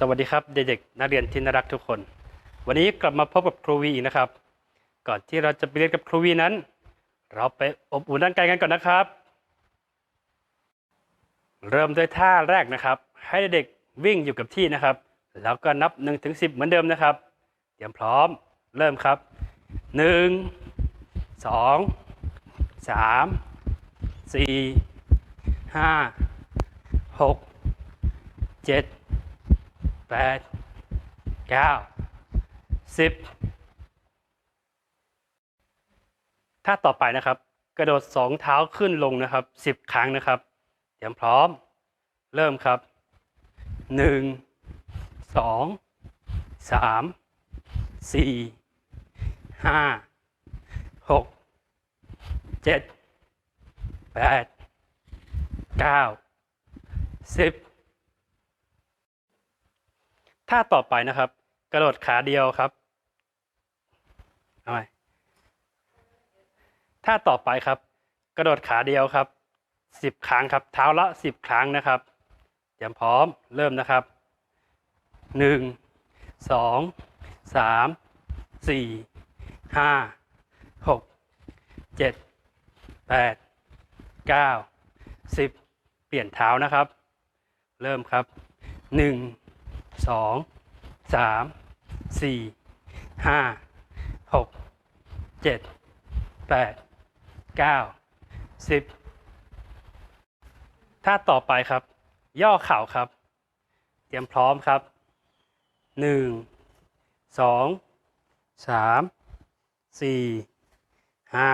สวัสดีครับเด็กๆนักเรียนที่น่ารักทุกคน วันนี้กลับมาพบกับครูวีอีกนะครับ ก่อนที่เราจะไปเรียนกับครูวีนั้น เราไปอบอุ่นร่างกายกันก่อนนะครับ เริ่มด้วยท่าแรกนะครับ ให้เด็กๆวิ่งอยู่กับที่นะครับ แล้วก็นับ1ถึง10เหมือนเดิมนะครับ เตรียมพร้อมเริ่มครับ 1 2 3 4 5 6 7 แปดเก้าสิบท่าต่อไปนะครับ กระโดดสองเท้าขึ้นลงนะครับสิบครั้งนะครับเตรียมพร้อม เริ่มครับหนึ่งสองสามสี่ห้าหกเจ็ดแปดเก้าสิบ ท่าต่อไปนะครับ กระโดดขาเดียวครับเอาใหมท่าต่อไปครับ กระโดดขาเดียวครับสิบครั้งครับ เท้าละสิบครั้งนะครับเตรียมพร้อมเริ่มนะครับหนึ่งสองสามสี่ห้าหกเจ็ดแปดเก้าสิบเปลี่ยนเท้านะครับ เริ่มครับหนึ่ง สองสามสี่ห้าหกเจ็ดแปดเก้าสิบท่าต่อไปครับ ย่อเข่าครับ เตรียมพร้อมครับหนึ่งสองสามสี่ห้า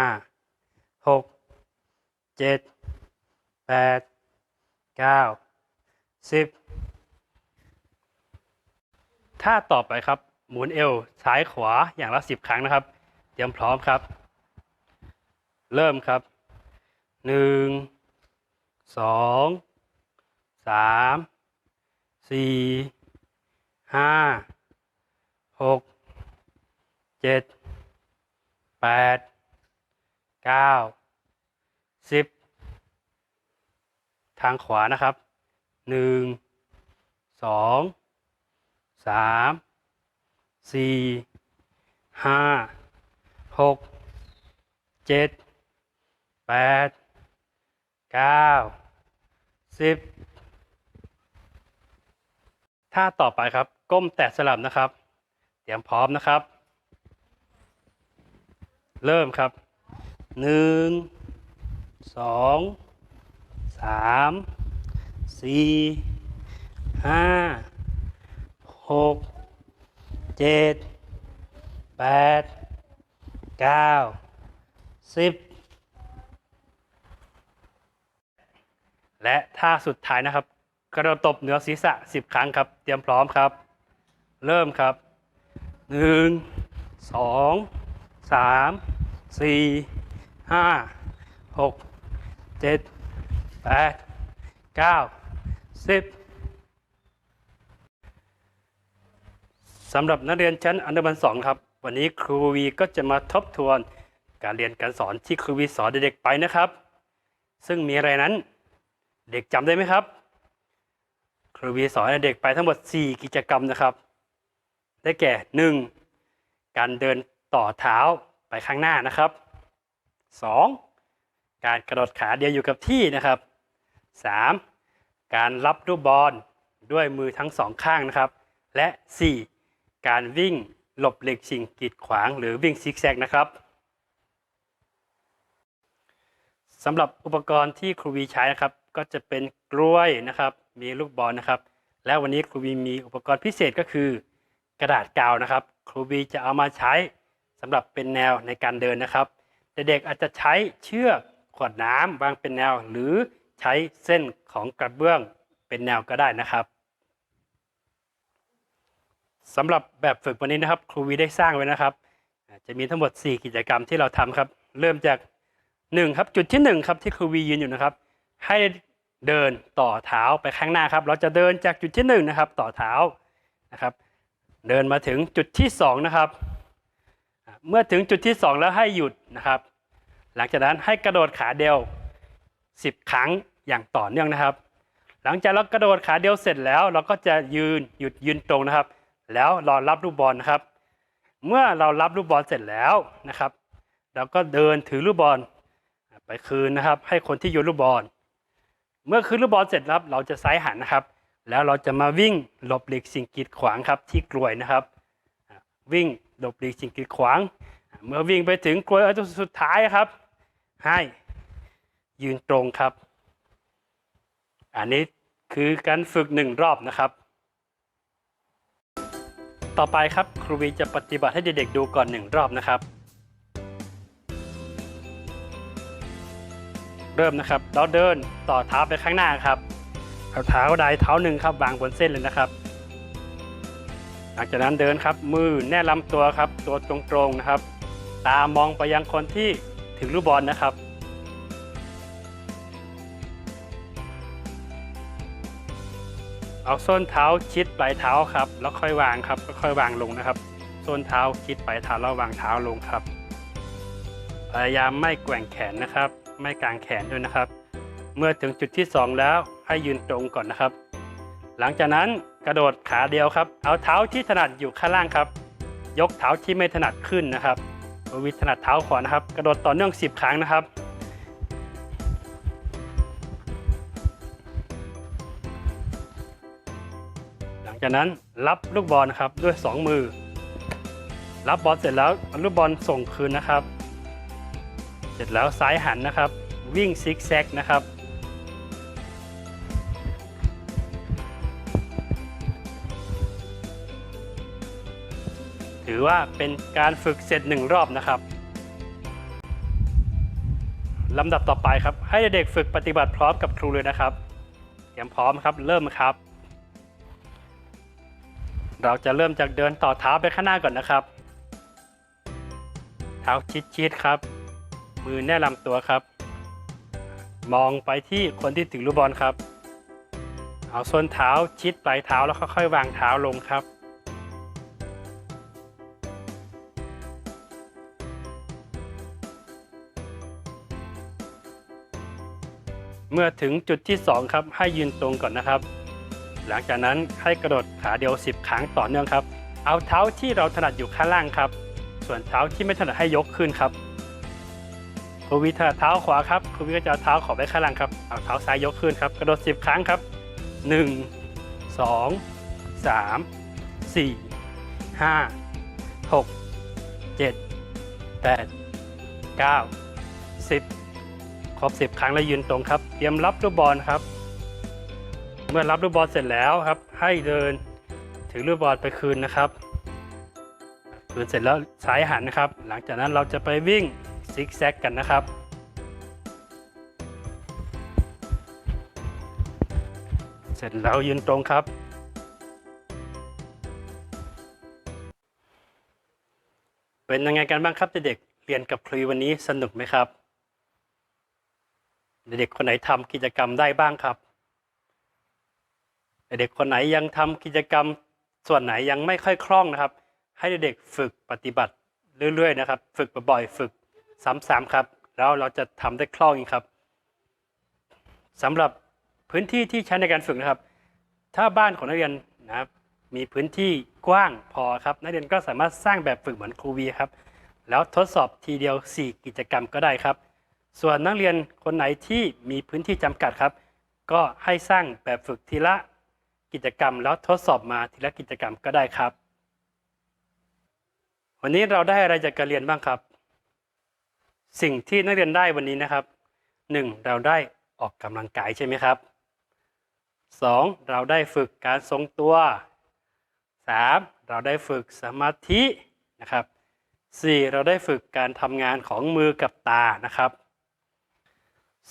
หกเจ็ดแปดเก้าสิบ ท่าต่อไปครับ หมุนเอวซ้ายขวาอย่างละสิบครั้งนะครับ เตรียมพร้อมครับ เริ่มครับหนึ่งสองสามสี่ห้าหกเจ็ดแปดเก้าสิบทางขวานะครับหนึ่ง สามสี่ห้าหกเจ็ดแปดเก้าสิบท่าต่อไปครับ ก้มแตะสลับนะครับ เตรียมพร้อมนะครับ เริ่มครับหนึ่งสองสามสี่ห้า หกเจ็ดแปดเก้าสิบและท่าสุดท้ายนะครับ กระโดดตบเหนือศีรษะสิบครั้งครับ เตรียมพร้อมครับ เริ่มครับหนึ่งสองสามสี่ห้าหกเจ็ดแปดเก้าสิบ สำหรับนักเรียนชั้นอนุบาลสองครับ วันนี้ครูวีก็จะมาทบทวนการเรียนการสอนที่ครูวีสอนเด็กๆไปนะครับ ซึ่งมีอะไรนั้น เด็กจำได้ไหมครับ ครูวีสอนเด็กไปทั้งหมด 4 กิจกรรมนะครับ ได้แก่ 1. การเดินต่อเท้าไปข้างหน้านะครับ 2. การกระโดดขาเดียวอยู่กับที่นะครับ 3. การรับลูกบอลด้วยมือทั้งสองข้างนะครับ และ 4. การวิ่งหลบเหล็กชิงกีดขวางหรือวิ่งซิกแซกนะครับสำหรับอุปกรณ์ที่ครูวีใช้นะครับ ก็จะเป็นกล้วยนะครับ มีลูกบอลนะครับ และวันนี้ครูวีมีอุปกรณ์พิเศษก็คือ กระดาษกาวนะครับ ครูวีจะเอามาใช้สำหรับเป็นแนวในการเดินนะครับเด็กๆอาจจะใช้เชือกขวดน้ำวางเป็นแนว หรือใช้เส้นของกระเบื้องเป็นแนวก็ได้นะครับ สำหรับแบบฝึกวันนี้นะครับ ครูวีได้สร้างไว้นะครับ จะมีทั้งหมด 4 กิจกรรมที่เราทำครับ เริ่มจาก1ครับจุดที่1ครับที่ครูวียืนอยู่นะครับ ให้เดินต่อเท้าไปข้างหน้าครับ เราจะเดินจากจุดที่1นะครับต่อเท้านะครับ เดินมาถึงจุดที่2นะครับ เมื่อถึงจุดที่ 2 แล้วให้หยุดนะครับ หลังจากนั้นให้กระโดดขาเดียว 10 ครั้งอย่างต่อเนื่องนะครับ หลังจากเรากระโดดขาเดียวเสร็จแล้ว เราก็จะยืนหยุดยืนตรงนะครับ แล้วรอรับลูกบอลนะครับ เมื่อเรารับลูกบอลเสร็จแล้วนะครับเราก็เดินถือลูกบอลไปคืนนะครับ ให้คนที่โยนลูกบอล เมื่อคืนลูกบอลเสร็จแล้วเราจะซ้ายหันนะครับ แล้วเราจะมาวิ่งหลบหลีกสิ่งกีดขวางครับที่กลวยนะครับ วิ่งหลบหลีกสิ่งกีดขวาง เมื่อวิ่งไปถึงกลวยอันสุดท้ายครับ ให้ยืนตรงครับ อันนี้คือการฝึกหนึ่งรอบนะครับ ต่อไปครับครูวีจะปฏิบัติให้เด็กๆดูก่อนหนึ่งรอบนะครับ เริ่มนะครับเราเดินต่อเท้าไปข้างหน้าครับเอาเท้าใดเท้าหนึ่งครับวางบนเส้นเลยนะครับ หลังจากนั้นเดินครับมือแนบลำตัวครับ ตัวตรงๆนะครับ ตามองไปยังคนที่ถึงลูกบอลนะครับ เอาส้นเท้าชิดปลายเท้าครับ แล้วค่อยวางครับค่อยวางลงนะครับ ส้นเท้าชิดปลายเท้าแล้ววางเท้าลงครับ พยายามไม่แกว่งแขนนะครับ ไม่กางแขนด้วยนะครับ เมื่อถึงจุดที่ 2 แล้วให้ยืนตรงก่อนนะครับ หลังจากนั้นกระโดดขาเดียวครับ เอาเท้าที่ถนัดอยู่ข้างล่างครับ ยกเท้าที่ไม่ถนัดขึ้นนะครับวิถนัดเท้าขวานะครับ กระโดดต่อเนื่อง 10 ครั้งนะครับ จากนั้นรับลูกบอลนะครับด้วย 2 มือ รับบอลเสร็จแล้วลูกบอลส่งคืนนะครับ เสร็จแล้วซ้ายหันนะครับ วิ่งซิกแซกนะครับถือว่าเป็นการฝึกเสร็จหนึ่งรอบนะครับลำดับต่อไปครับ ให้เด็กฝึกปฏิบัติพร้อมกับครูเลยนะครับ เตรียมพร้อมครับ เริ่มครับ เราจะเริ่มจากเดินต่อเท้าไปข้างหน้าก่อนนะครับ เท้าชิดๆครับ มือแนบลำตัวครับ มองไปที่คนที่ถึงลูกบอลครับ เอาส้นเท้าชิดปลายเท้าแล้วค่อยๆวางเท้าลงครับเมื่อถึงจุดที่ 2 ครับ ให้ยืนตรงก่อนนะครับ หลังจากนั้นให้กระโดดขาเดียว 10 ครั้งต่อเนื่องครับ เอาเท้าที่เราถนัดอยู่ข้างล่างครับ ส่วนเท้าที่ไม่ถนัดให้ยกขึ้นครับครูวิถนัดเท้าขวาครับครูวิก็จะเอาเท้าขอไว้ข้างล่างครับ เอาเท้าซ้ายยกขึ้นครับ กระโดด 10 ครั้งครับ 1 2 3 4 5 6 7 8 9 10 ครบ 10 ครั้งแล้วยืนตรงครับ เตรียมรับลูกบอลครับ มื่อรับลูกบอลเสร็จแล้วครับ ให้เดินถือลูกบอลไปคืนนะครับ คืนเสร็จแล้วซ้ายหันนะครับ หลังจากนั้นเราจะไปวิ่งซิกแซกกันนะครับเสร็จแล้วยืนตรงครับ เป็นยังไงกันบ้างครับเด็กๆเรียนกับครูวันนี้สนุกไหมครับ เด็กๆคนไหนทำกิจกรรมได้บ้างครับ เด็กคนไหนยังทำกิจกรรมส่วนไหนยังไม่ค่อยคล่องนะครับ ให้เด็กๆฝึกปฏิบัติเรื่อยๆนะครับ ฝึกบ่อยๆฝึกซ้ำๆครับ แล้วเราจะทำได้คล่องอีกครับสำหรับพื้นที่ที่ใช้ในการฝึกนะครับ ถ้าบ้านของนักเรียนนะครับมีพื้นที่กว้างพอครับ นักเรียนก็สามารถสร้างแบบฝึกเหมือนครูวีครับ แล้วทดสอบทีเดียว 4 กิจกรรมก็ได้ครับ ส่วนนักเรียนคนไหนที่มีพื้นที่จำกัดครับ ก็ให้สร้างแบบฝึกทีละ กิจกรรมแล้วทดสอบมาทีละกิจกรรมก็ได้ครับ วันนี้เราได้อะไรจากการเรียนบ้างครับ สิ่งที่นักเรียนได้วันนี้นะครับ 1. เราได้ออกกำลังกายใช่ไหมครับ 2. เราได้ฝึกการทรงตัว 3. เราได้ฝึกสมาธินะครับ 4. เราได้ฝึกการทำงานของมือกับตานะครับ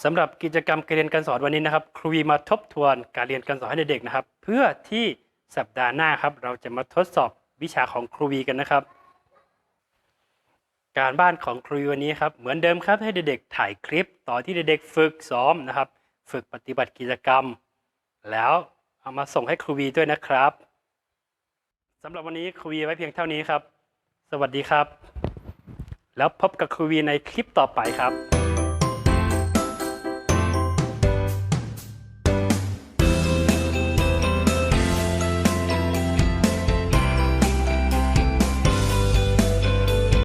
สำหรับกิจกรรมการเรียนการสอนวันนี้นะครับ ครูวีมาทบทวนการเรียนการสอนให้เด็กๆนะครับ เพื่อที่สัปดาห์หน้าครับเราจะมาทดสอบวิชาของครูวีกันนะครับ การบ้านของครูวีวันนี้ครับเหมือนเดิมครับให้เด็กๆถ่ายคลิปต่อนที่เด็กๆฝึกซ้อมนะครับ ฝึกปฏิบัติกิจกรรม แล้วเอามาส่งให้ครูวีด้วยนะครับสำหรับวันนี้ครูวีไว้เพียงเท่านี้ครับ สวัสดีครับ แล้วพบกับครูวีในคลิปต่อไปครับ